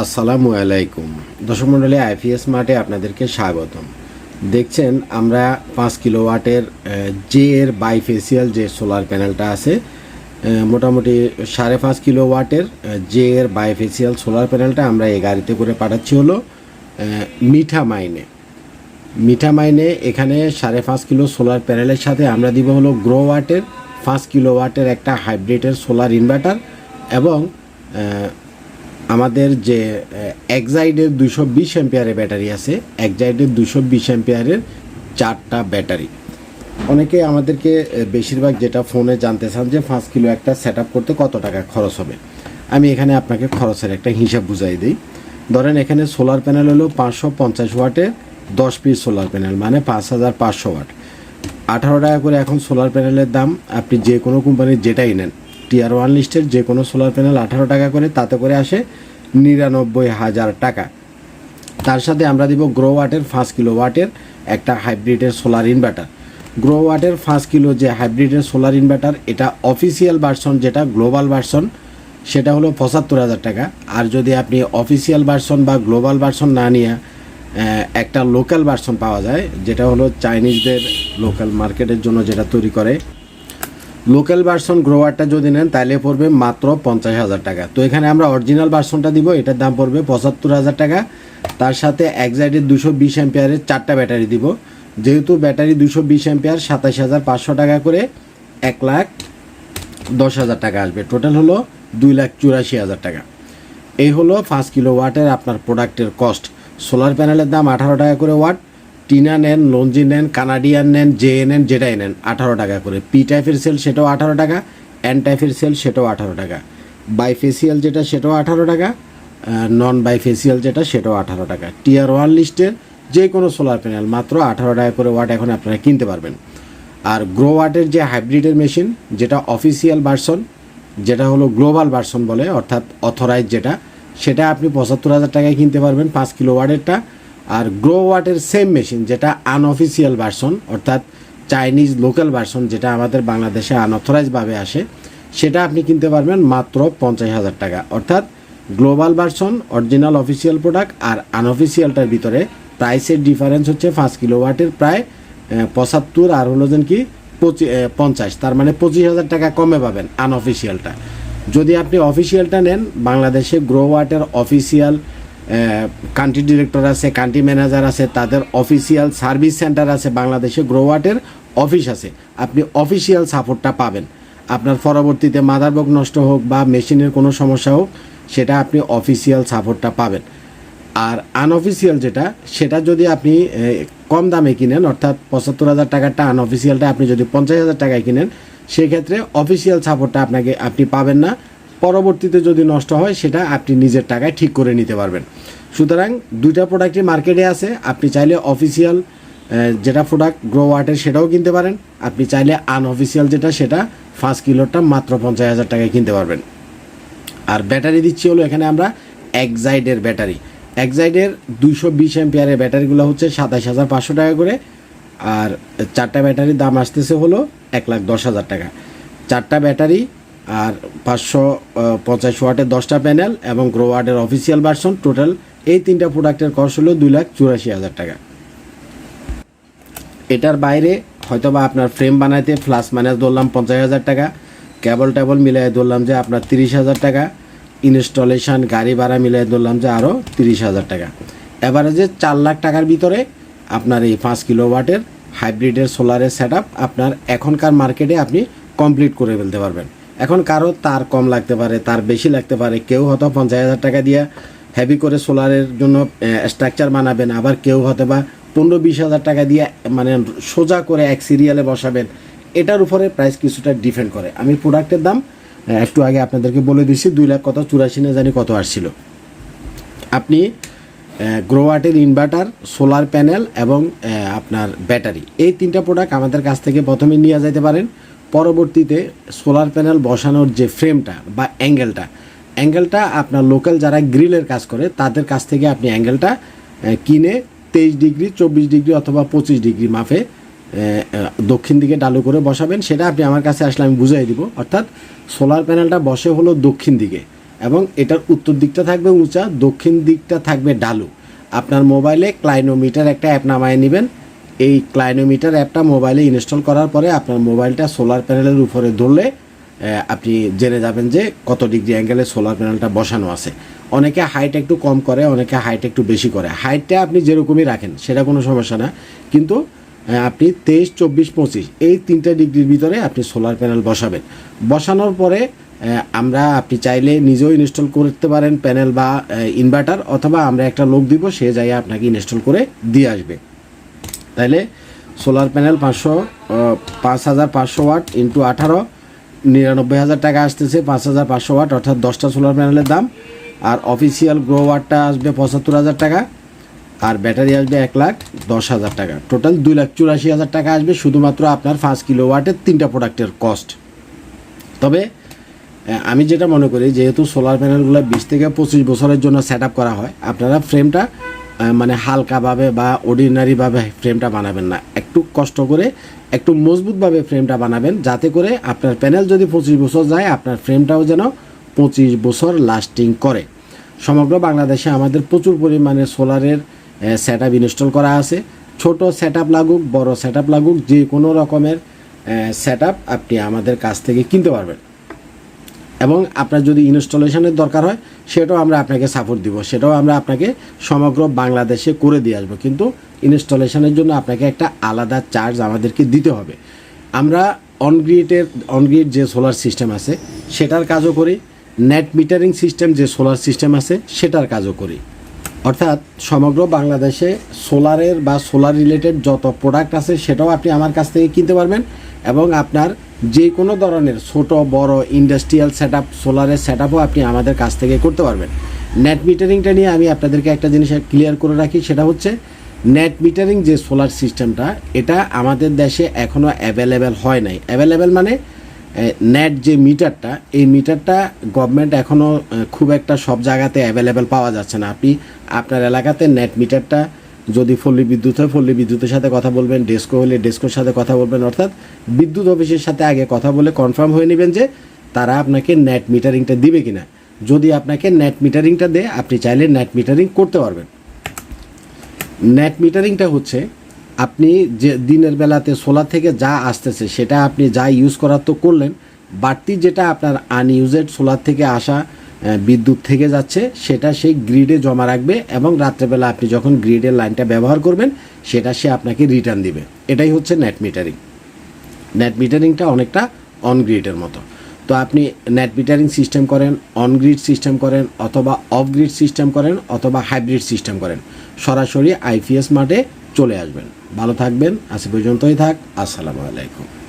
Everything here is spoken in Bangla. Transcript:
আসসালামু আলাইকুম। দর্শক মণ্ডলী, আইপিএস মার্টে আপনাদেরকে স্বাগতম। দেখছেন আমরা পাঁচ কিলো ওয়াটের জে এর বাইফেসিয়াল যে সোলার প্যানেলটা আছে মোটামুটি সাড়ে পাঁচ কিলো ওয়াটের জে এর বাইফেসিয়াল সোলার প্যানেলটা আমরা এই গাড়িতে করে পাঠাচ্ছি হলো মিঠা মাইনে মিঠা মাইনে এখানে সাড়ে পাঁচ কিলো সোলার প্যানেলের সাথে আমরা দিব হলো গ্রো ওয়াটের পাঁচ কিলো ওয়াটের একটা হাইব্রিডের সোলার ইনভার্টার এবং আমাদের যে একজাইডের দুশো বিশ এম্পিয়ারের ব্যাটারি আছে এক্সাইডের দুশো বিশ এম্পিয়ারের চারটা ব্যাটারি। অনেকে আমাদেরকে বেশিরভাগ যেটা ফোনে জানতে চান যে পাঁচ কিলো একটা সেট করতে কত টাকা খরচ হবে। আমি এখানে আপনাকে খরচের একটা হিসাব বুঝাই দিই। ধরেন এখানে সোলার প্যানেল হলো পাঁচশো পঞ্চাশ ওয়াটের দশ পিস সোলার প্যানেল মানে পাঁচ হাজার পাঁচশো ওয়াট। আঠারো টাকা করে এখন সোলার প্যানেলের দাম, আপনি যে কোনো কোম্পানির যেটাই নেন টিআর ওয়ান লিস্টের যে কোনো সোলার প্যানেল আঠারো টাকা করে তাতে করে আসে নিরানব্বই হাজার টাকা। তার সাথে আমরা দিব গ্রো ওয়াটের পাঁচ কিলো ওয়াটের একটা হাইব্রিডের সোলার ইনভার্টার। গ্রো ওয়াটের পাঁচ কিলো যে হাইব্রিডের সোলার ইনভার্টার, এটা অফিসিয়াল ভার্সন যেটা, গ্লোবাল ভার্সন, সেটা হলো পঁচাত্তর হাজার টাকা। আর যদি আপনি অফিসিয়াল ভার্সন বা গ্লোবাল ভার্সন না নিয়ে একটা লোকাল ভার্সন পাওয়া যায়, যেটা হলো চাইনিজদের লোকাল মার্কেটের জন্য যেটা তৈরি করে লোকাল ভার্সন গ্রোয়ারটা যদি নেন তাহলে পড়বে মাত্র পঞ্চাশ হাজার টাকা। তো এখানে আমরা অরিজিনাল ভার্সনটা দিব, এটার দাম পড়বে পঁচাত্তর হাজার টাকা। তার সাথে এক একজাইডের দুশো বিশ অ্যাম্পিয়ারের চারটা ব্যাটারি দিব। যেহেতু ব্যাটারি দুশো বিশ অ্যাম্পিয়ার সাতাশ হাজার পাঁচশো টাকা করে এক লাখ দশ হাজার টাকা আসবে। টোটাল হলো দুই লাখ চুরাশি হাজার টাকা। এই হলো পাঁচ কিলো ওয়াটের আপনার প্রোডাক্টের কস্ট সোলার প্যানেলের দাম আঠারো টাকা করে ওয়াট টিনা নেন, লঞ্জি নেন, কানাডিয়ান নেন, জে নেন যেটাই নেন, আঠারো টাকা করে। পি টাইপের সেল সেটাও আঠারো টাকা, এন টাইপের সেল সেটাও আঠারো টাকা। বাইফেসিয়াল যেটা সেটাও আঠারো টাকা নন বাইফেসিয়াল যেটা সেটাও আঠারো টাকা। টিয়ার ওয়ান লিস্টের যে কোনো সোলার প্যানেল মাত্র আঠারো টাকা করে ওয়াট এখন আপনারা কিনতে পারবেন। আর গ্রো ওয়াটের যে হাইব্রিডের মেশিন যেটা অফিসিয়াল ভার্সন যেটা হলো গ্লোবাল ভার্সন বলে, অর্থাৎ অথরাইজ যেটা, সেটা আপনি পঁচাত্তর হাজার টাকায় কিনতে পারবেন, পাঁচ কিলো ওয়াটেরটা আর গ্রো ওয়াটের সেম মেশিন যেটা আনঅফিসিয়াল ভার্সন অর্থাৎ চাইনিজ লোকাল ভার্সন যেটা আমাদের বাংলাদেশে আনঅথরাইজভাবে আসে, সেটা আপনি কিনতে পারবেন মাত্র পঞ্চাশ হাজার টাকা। অর্থাৎ global version original official product আর আনঅফিসিয়ালটার ভিতরে প্রাইসের ডিফারেন্স হচ্ছে পাঁচ কিলো ওয়াটের প্রায় পঁচাত্তর আর হলো যেন কি, পঁচি পঞ্চাশ। তার মানে পঁচিশ হাজার টাকা কমে পাবেন আনঅফিসিয়ালটা যদি আপনি অফিসিয়ালটা নেন, বাংলাদেশে গ্রো ওয়াটের অফিসিয়াল কান্ট্রি ডিরেক্টর আছে কান্ট্রি ম্যানেজার আছে, তাদের অফিসিয়াল সার্ভিস সেন্টার আছে, বাংলাদেশে গ্রো ওয়াটের অফিস আছে। আপনি অফিসিয়াল সাপোর্টটা পাবেন। আপনার পরবর্তীতে মাদারবোর্ড নষ্ট হোক বা মেশিনের কোনো সমস্যা হোক, সেটা আপনি অফিসিয়াল সাপোর্টটা পাবেন। আর আনঅফিসিয়াল যেটা, সেটা যদি আপনি কম দামে কিনেন, অর্থাৎ পঁচাত্তর হাজার টাকারটা আনঅফিসিয়ালটা আপনি যদি পঞ্চাশ হাজার টাকায় কিনেন, সেক্ষেত্রে অফিসিয়াল সাপোর্টটা আপনাকে, আপনি পাবেন না। পরবর্তীতে যদি নষ্ট হয়, সেটা আপনি নিজের টাকায় ঠিক করে নিতে পারবেন। সুতরাং দুইটা প্রোডাক্টই মার্কেটে আছে। আপনি চাইলে অফিসিয়াল যেটা প্রোডাক্ট গ্রো ওয়াটের সেটাও কিনতে পারেন। আপনি চাইলে আনঅফিসিয়াল যেটা, সেটা পাঁচ কিলোটা মাত্র পঞ্চাশ হাজার টাকায় কিনতে পারবেন। আর ব্যাটারি দিচ্ছি হলো এখানে আমরা এক্সাইডের ব্যাটারি। একজাইডের দুইশো বিশ এম্পিয়ারের ব্যাটারিগুলো হচ্ছে সাতাশ হাজার পাঁচশো টাকা করে। আর চারটা ব্যাটারির দাম আসতেছে হলো এক লাখ দশ হাজার টাকা। চারটা ব্যাটারি আর পাঁচশো পঞ্চাশ ওয়াটের দশটা প্যানেল এবং গ্রো ওয়াটের অফিসিয়াল ভার্সন টোটাল এই তিনটা প্রোডাক্টের কস্ট হলো দুই লাখ চুরাশি হাজার টাকা। এটার বাইরে হয়তোবা আপনার ফ্রেম বানাইতে ফ্লাস মাইনাস ধরলাম পঞ্চাশ হাজার টাকা কেবল টেবল মিলাই ধরলাম যে আপনার তিরিশ হাজার টাকা ইনস্টলেশন গাড়ি ভাড়া মিলাই ধরলাম যে আরও তিরিশ হাজার টাকা। এভারেজে চার লাখ টাকার ভিতরে আপনার এই পাঁচ কিলো ওয়াটের হাইব্রিডের সোলারের সেট আপনার এখনকার মার্কেটে আপনি কমপ্লিট করে ফেলতে পারবেন। এখন কারও তার কম লাগতে পারে, তার বেশি লাগতে পারে। কেউ হয়তো পঞ্চাশ হাজার টাকা দিয়ে হেভি করে সোলারের জন্য স্ট্রাকচার বানাবেন, আবার কেউ হয়তো বা পনেরো বিশ হাজার টাকা দিয়ে মানে সোজা করে এক সিরিয়ালে বসাবেন। এটার উপরে প্রাইস কিছুটা ডিপেন্ড করে। আমি প্রোডাক্টের দাম একটু আগে আপনাদেরকে বলে দিচ্ছি, দুই লাখ কত, চুরাশি না জানি কত আসছিল। আপনি গ্রোয়াটের ইনভার্টার সোলার প্যানেল এবং আপনার ব্যাটারি এই তিনটা প্রোডাক্ট আমাদের কাছ থেকে প্রথমে নিয়ে যেতে পারেন। পরবর্তীতে সোলার প্যানেল বসানোর যে ফ্রেমটা বা অ্যাঙ্গেলটা অ্যাঙ্গেলটা আপনার লোকাল যারা গ্রিলের কাজ করে তাদের কাছ থেকে আপনি অ্যাঙ্গেলটা কিনে তেইশ ডিগ্রি চব্বিশ ডিগ্রি অথবা পঁচিশ ডিগ্রি আহ, দক্ষিণ দিকে ডালু করে বসাবেন। সেটা আপনি আমার কাছে আসলে আমি বুঝাই দিব। অর্থাৎ সোলার প্যানেলটা বসে হলো দক্ষিণ দিকে এবং এটার উত্তর দিকটা থাকবে উঁচা দক্ষিণ দিকটা থাকবে ডালু। আপনার মোবাইলে ক্লাইনোমিটার একটা অ্যাপ নামায় নেবেন। এই ক্লাইনোমিটার অ্যাপটা মোবাইলে ইনস্টল করার পরে আপনার মোবাইলটা সোলার প্যানেলের উপরে ধরলে আপনি জেনে যাবেন যে কত ডিগ্রি অ্যাঙ্গেলে সোলার প্যানেলটা বসানো আছে। অনেকে হাইট একটু কম করে, অনেকে হাইট একটু বেশি করে। হাইটটা আপনি যেরকমই রাখেন, সেটা কোনো সমস্যা না। কিন্তু আপনি তেইশ, চব্বিশ, পঁচিশ, এই তিনটা ডিগ্রির ভিতরে আপনি সোলার প্যানেল বসাবেন। বসানোর পরে আমরা আপনি চাইলে নিজেও ইনস্টল করতে পারেন প্যানেল বা ইনভার্টার, অথবা আমরা একটা লোক দিব, সে জায়গায় আপনাকে ইনস্টল করে দিয়ে আসবে। তাইলে সোলার প্যানেল পাঁচশো পাঁচ হাজার পাঁচশো ওয়াট ইন্টু আঠারো, নিরানব্বই হাজার টাকা আসতেছে, পাঁচ হাজার পাঁচশো ওয়াট অর্থাৎ দশটা সোলার প্যানেলের দাম। আর অফিসিয়াল গ্রো ওয়াটটা আসবে পঁচাত্তর হাজার টাকা, আর ব্যাটারি আসবে এক লাখ দশ হাজার টাকা। টোটাল দুই লাখ চুরাশি হাজার টাকা আসবে, শুধুমাত্র আপনার পাঁচ কিলো ওয়াটের তিনটা প্রোডাক্টের কস্ট তবে আমি যেটা মনে করি, যেহেতু সোলার প্যানেলগুলো বিশ থেকে পঁচিশ বছরের জন্য সেট করা হয়, আপনারা ফ্রেমটা মানে হালকাভাবে বা অর্ডিনারিভাবে ফ্রেমটা বানাবেন না। একটু কষ্ট করে, একটু মজবুতভাবে ফ্রেমটা বানাবেন যাতে করে আপনার প্যানেল যদি পঁচিশ বছর যায়, আপনার ফ্রেমটাও যেন পঁচিশ বছর লাস্টিং করে। সমগ্র বাংলাদেশে আমাদের প্রচুর পরিমাণে সোলারের সেট আপ ইনস্টল করা আছে। ছোট সেট আপ লাগুক, বড় সেট আপ লাগুক যে কোনো রকমের সেট আপ আপনি আমাদের কাছ থেকে কিনতে পারবেন। এবং আপনার যদি ইনস্টলেশনের দরকার হয়, সেটাও আমরা আপনাকে সাপোর্ট দিব। সেটাও আমরা আপনাকে সমগ্র বাংলাদেশে করে দিয়ে আসব। কিন্তু ইনস্টলেশনের জন্য আপনাকে একটা আলাদা চার্জ আমাদেরকে দিতে হবে। আমরা অনগ্রিডের অনগ্রিড যে সোলার সিস্টেম আছে, সেটার কাজও করি। নেট মিটারিং সিস্টেম যে সোলার সিস্টেম আছে, সেটার কাজও করি। অর্থাৎ সমগ্র বাংলাদেশে সোলারের বা সোলার রিলেটেড যত প্রোডাক্ট আছে, সেটাও আপনি আমার কাছ থেকে কিনতে পারবেন। এবং আপনার যে কোনো ধরনের ছোট, বড় ইন্ডাস্ট্রিয়াল সেট আপ সোলারের সেট আপও আপনি আমাদের কাছ থেকে করতে পারবেন। নেট মিটারিংটা নিয়ে আমি আপনাদেরকে একটা জিনিস ক্লিয়ার করে রাখি, সেটা হচ্ছে নেট মিটারিং যে সোলার সিস্টেমটা এটা আমাদের দেশে এখনও অ্যাভেলেবেল হয় নাই। অ্যাভেলেবেল মানে নেট যে মিটারটা এই মিটারটা গভর্নমেন্ট এখনও খুব একটা সব জায়গাতে অ্যাভেলেবেল পাওয়া যাচ্ছে না। আপনি আপনার এলাকাতে নেট মিটারটা যদি পল্লী বিদ্যুৎ হয় পল্লী বিদ্যুতের সাথে কথা বলবেন, ডেস্কো হলে ডেস্কোর সাথে কথা বলবেন, অর্থাৎ বিদ্যুৎ অফিসের সাথে আগে কথা বলে কনফার্ম হয়ে নেবেন যে তারা আপনাকে নেট মিটারিংটা দিবে কিনা। যদি আপনাকে নেট মিটারিংটা দেয়, আপনি চাইলে নেট মিটারিং করতে পারবেন। নেট মিটারিংটা হচ্ছে, আপনি যে দিনের বেলাতে সোলার থেকে যা আসতেছে, সেটা আপনি যা ইউজ করার তো করলেন, বাড়তি যেটা আপনার আনইউজেড সোলার থেকে আসা বিদ্যুৎ থেকে যাচ্ছে, সেটা সেই গ্রিডে জমা রাখবে এবং রাত্রেবেলা আপনি যখন গ্রিডের লাইনটা ব্যবহার করবেন, সেটা সে আপনাকে রিটার্ন দিবে। এটাই হচ্ছে নেট মিটারিং নেট মিটারিংটা অনেকটা অন গ্রিডের মতো। তো আপনি নেট মিটারিং সিস্টেম করেন অন গ্রিড সিস্টেম করেন, অথবা অফ গ্রিড সিস্টেম করেন, অথবা হাইব্রিড সিস্টেম করেন। সরাসরি আইপিএস মাঠে চলে আসবেন। ভালো থাকবেন, আজ পর্যন্তই থাক, আসসালামু আলাইকুম।